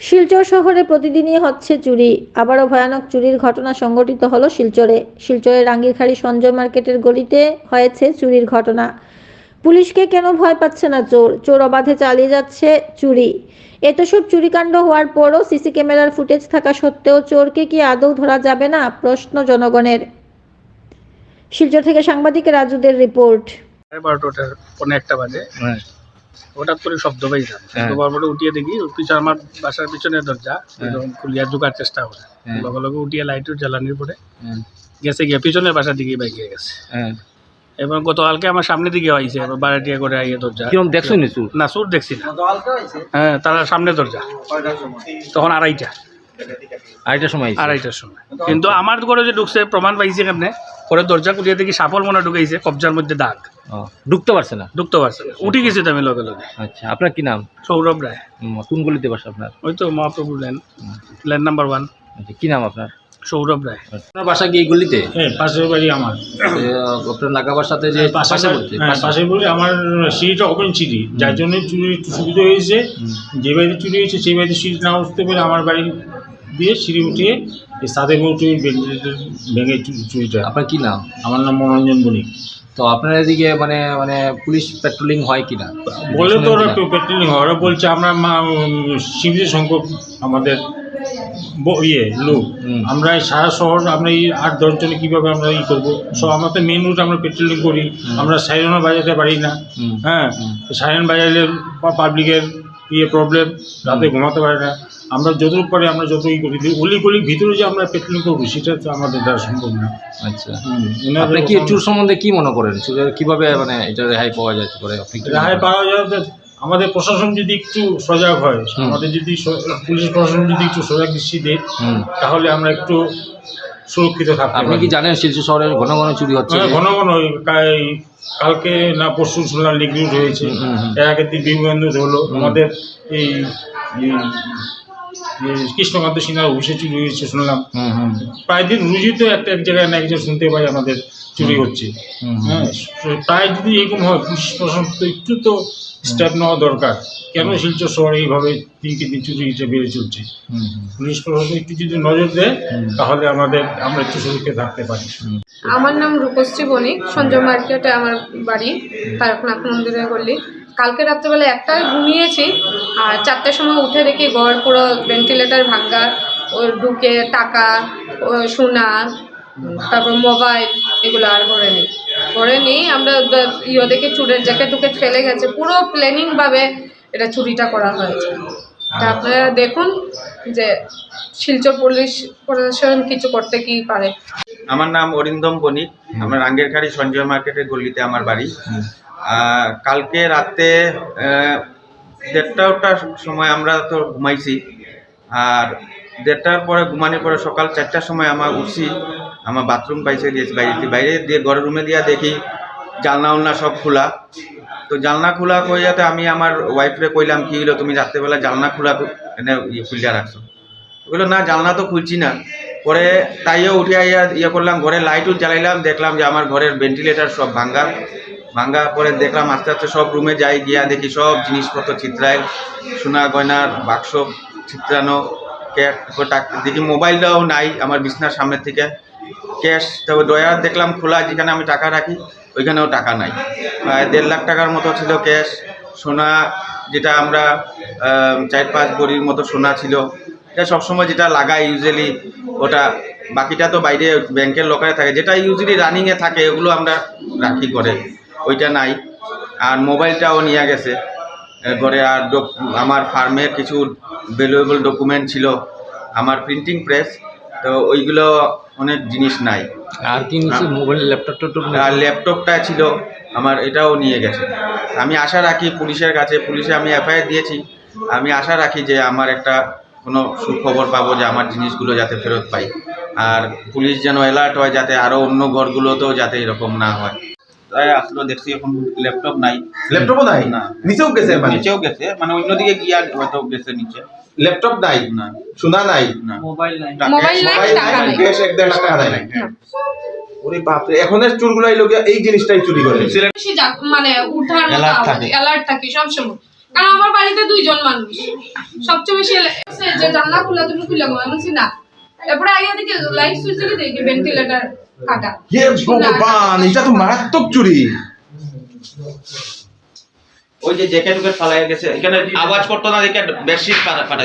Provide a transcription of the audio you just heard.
শিলচর শহরে প্রতিদিনই হচ্ছে চুরি। আবারও ভয়ানক চুরির ঘটনা সংঘটিত হলো শিলচরে। শিলচরের রাঙ্গিরখাড়ি সঞ্জয় মার্কেটের গলিতে হয়েছে চুরির ঘটনা। পুলিশকে কেন ভয় পাচ্ছে না চোর? চোর অবাধে চালিয়ে যাচ্ছে চুরি। এত সব চুরিকাণ্ড হওয়ার পরও সিসি ক্যামেরার ফুটেজ থাকা সত্ত্বেও চোরকে কি আদৌ ধরা যাবে না? প্রশ্ন জনগণের। শিলচর থেকে সাংবাদিক রাজুদের রিপোর্ট। একটা বাজে। হ্যাঁ। হঠাৎ করে শব্দ পাইলাম হ্যাঁ। শব্দ পাওয়ার পরে উঠিয়ে দেখি পিছনে আমার বাসার পিছনের দরজা হ্যাঁ। এরকম খুলিয়া ঢুকার চেষ্টা করে। হ্যাঁ। লগে লগে উঠিয়ে লাইট জ্বালানির পরে গেছে গিয়ে পিছনের বাসার দিকে বাইকে গেছে। এবং গতকালকে আমার সামনে দিকে আইছে এবার বারাটিয়া করে আইয়ে দরজা। কিরম দেখছ নি চুর না সুর দেখছি না। হ্যাঁ তারা সামনে দরজা। তখন আড়াইটা। আড়াইটার সময় আইছে। আড়াইটার সময়। কিন্তু আমার ঘরে যে ঢুকছে প্রমাণ পাইছে কেমনে? পরে দরজা খুলিয়ে দেখি সাফল মনে ঢুকাইছে কবজার মধ্যে দাগ। ও, ঢুকতে পারছে না? ঢুকতে পারছে না। উঠে গেছি তো আমি লগে লগে। আচ্ছা আপনার কি নাম? সৌরভ রায়। উম, কোন গলিতে বাসা আপনার? ওই তো মহাপ্রভু ল্যান। ল্যান্ড নাম্বার ওয়ান। আচ্ছা, কি নাম আপনার? সৌরভ রায়। আপনার বাসা কি এই গলিতে? হ্যাঁ পাশের বাড়ি আমার। এ, আপনার নাগাবার সাথে যে পাশে পাশে বলতে হ্যাঁ, পাশের বাড়ি আমার সিঁড়িটা ওপেন সিঁড়ি। যার জন্য চুরি একটু সুবিধা হয়েছে। যে বাড়িতে চুরি হয়েছে সেই বাড়িতে সিঁড়ি না উঠতে পেরে আমার বাড়ি দিয়ে সিঁড়ি উঠিয়ে এই সাদে বউটি ভেন্টিলেটর ভেঙে চুরি- চুরিটা। আপনার কী নাম? আমার নাম মনোরঞ্জন বণিক। তো আপনার এদিকে মানে মানে পুলিশ পেট্রোলিং হয় কি না বলে তো ওরা একটু পেট্রোলিং হয়। ওরা বলছে আমরা সীমিত সংখ্যক আমাদের ইয়ে লোক। আমরা সারা শহর আমরা এই আট দশ জনে কীভাবে আমরা ই করব? সব আমরা তো মেন রুট আমরা পেট্রোলিং করি। আমরা সাইরেনও বাজাতে পারি না। হ্যাঁ। সাইরেন বাজালে পাবলিকের ইয়ে প্রবলেম রাতে ঘুমাতে পারে না। আমরা যতটুকু পারি আমরা যত ই করি। অলি গলির ভিতরে যে আমরা পেট্রোলিং করব সেটা তো আমাদের দ্বারা সম্ভব না। আচ্ছা। আপনি কি চুর সম্বন্ধে কি মনে করেন? চুরের কীভাবে মানে এটা রেহাই পাওয়া যেতে পারে আপনি কি মনে রেহাই পাওয়া যায় আমাদের প্রশাসন যদি একটু সজাগ হয় আমাদের যদি পুলিশ প্রশাসন যদি একটু সজাগ দৃষ্টি দেয়। তাহলে আমরা একটু সুরক্ষিত থাকতে আপনি পারি কি জানেন শিলচর শহরে ঘন ঘন চুরি হচ্ছে? হ্যাঁ, ঘন ঘন ওই কাই- কালকে না পরশু শুনলাম নিউজ হয়েছে। হুম, হুম। এর আগের দিন বিবেকানন্দ হলো। আমাদের এই কৃষ্ণকান্ত সিনহার অফিসে চুরি হয়েছে শুনলাম প্রায় দিন রুজিতে একটা এক জায়গায় না এক জায়গায় শুনতে পাই আমাদের চুরি হচ্ছে। হ্যাঁ প্রায় যদি এরকম হয় পুলিশ প্রশাসন তো একটু তো স্টেপ নেওয়া দরকার। কেন শিলচর শহরে এইভাবে দিনকে দিন চুরিটা বেড়ে চলছে। পুলিশ প্রশাসন একটু যদি নজর দেয় তাহলে আমাদের আমরা একটু সুরক্ষিত থাকতে পারি। আমার নাম রূপশ্রী বণিক সঞ্জয় মার্কেটে আমার বাড়ি তারকনাথ মন্দিরে গলি। কালকে রাত্রেবেলা একটায় ঘুমিয়েছি আর চারটের সময় উঠে দেখি ঘর পুরো ভেন্টিলেটার ভাঙ্গা ও ঢুকে টাকা ও সোনা তারপর মোবাইল এগুলো আর ঘরে নেই। ঘরে নেই আমরা ইয়ে দেখে চুরের জ্যাকেট টুকেট ফেলে গেছে পুরো প্ল্যানিংভাবে এটা চুরিটা করা হয়েছে। তা আপনারা দেখুন যে শিলচর পুলিশ প্রশাসন কিছু করতে কি পারে। আমার নাম অরিন্দম বণিক আমার রাঙ্গেরখাড়ি সঞ্জয় মার্কেটের গলিতে আমার বাড়ি। কালকে রাতে আহ, দেড়টা ওটার সময় আমরা তো ঘুমাইছি। আর দেড়টার পরে ঘুমানোর পরে সকাল চারটার সময় আমার উঠছি আমার বাথরুম পাইছে দিয়েছি বাইরে বাইরে দিয়ে ঘরের রুমে দিয়া দেখি জালনা উলনা সব খোলা। তো জালনা খোলা কইয়াতে আমি আমার ওয়াইফরে কইলাম কি হলো তুমি রাত্রেবেলা জালনা খোলা এনে ইয়ে খুলিয়া রাখছো। বলল না জানলা তো খুলছি না। পরে তাইও উঠে আইয়া ইয়ে করলাম ঘরে লাইটও জ্বালাইলাম দেখলাম যে আমার ঘরের ভেন্টিলেটার সব ভাঙ্গা। ভাঙ্গা পরে দেখলাম আস্তে আস্তে সব রুমে যাই, গিয়া দেখি সব জিনিসপত্র চিত্রায় সোনা গয়নার বাক্স চিত্রানো ক্যাশ দেখি মোবাইলটাও নাই আমার বিছনার সামনের থেকে। ক্যাশ তবে ডয়ার দেখলাম খোলা, যেখানে আমি টাকা রাখি, ওইখানেও টাকা নাই। প্রায় দেড় লাখ টাকার মতো ছিল ক্যাশ সোনা যেটা আমরা চার পাঁচ ভরির মতো সোনা ছিল। এটা সবসময় যেটা লাগাই ইউজুয়ালি ওটা বাকিটা তো বাইরে ব্যাংকের লোকারে থাকে। যেটা ইউজুয়ালি রানিংয়ে থাকে, ওগুলো আমরা রাখি করে ওইটা নাই। আর মোবাইলটাও নিয়ে গেছে। এ, ঘরে আর ডক- আমার ফার্মের কিছু ভ্যালুয়েবল ডকুমেন্ট ছিল। আমার প্রিন্টিং প্রেস তো ওইগুলো অনেক জিনিস নাই। আর কি মোবাইল ল্যাপটপ আর ল্যাপটপটা ছিল। আমার এটাও নিয়ে গেছে। আমি আশা রাখি পুলিশের কাছে পুলিশে আমি এফআইআর দিয়েছি। আমি আশা রাখি যে আমার একটা কোনো সুখবর পাবো যে আমার জিনিসগুলো যাতে ফেরত পাই। আর পুলিশ যেন অ্যালার্ট হয় যাতে আরও অন্য ঘরগুলোতেও যাতে এরকম না হয়। আসলো দেখছি এখন ল্যাপটপ নাই। ল্যাপটপও নাই? না। নিচেও গেছে মানে? নিচেও গেছে মানে অন্যদিকে গিয়া হয়তো গেছে নিচে। ল্যাপটপ নাই? না। সোনা নাই? না। মোবাইল নাই। মোবাইল নাই টাকা নাই ক্যাশ এক দেড় লাখ টাকা নাই। ওরে বাপরে এখনের চুরগুলাই লোকে এই জিনিসটাই চুরি করে। মানে উঠার মতো থাকে। অ্যালার্ট থাকি সবসময়। কারণ আমার বাড়িতে দুইজন মানুষ। সবচেয়ে বেশি যে জানলা খোলা তুমি খুলে ঘুমাই আমি না। তারপরে আগে দেখি লাইট সুইচ দেখি দেখি ভেন্টিলেটর হে ভগবান এটা তো মারাত্মক চুরি। ওই যে জ্যাকেট উকেট ফালাই গেছে এখানে আওয়াজ করতো না দেখে বেডশিট পাঠা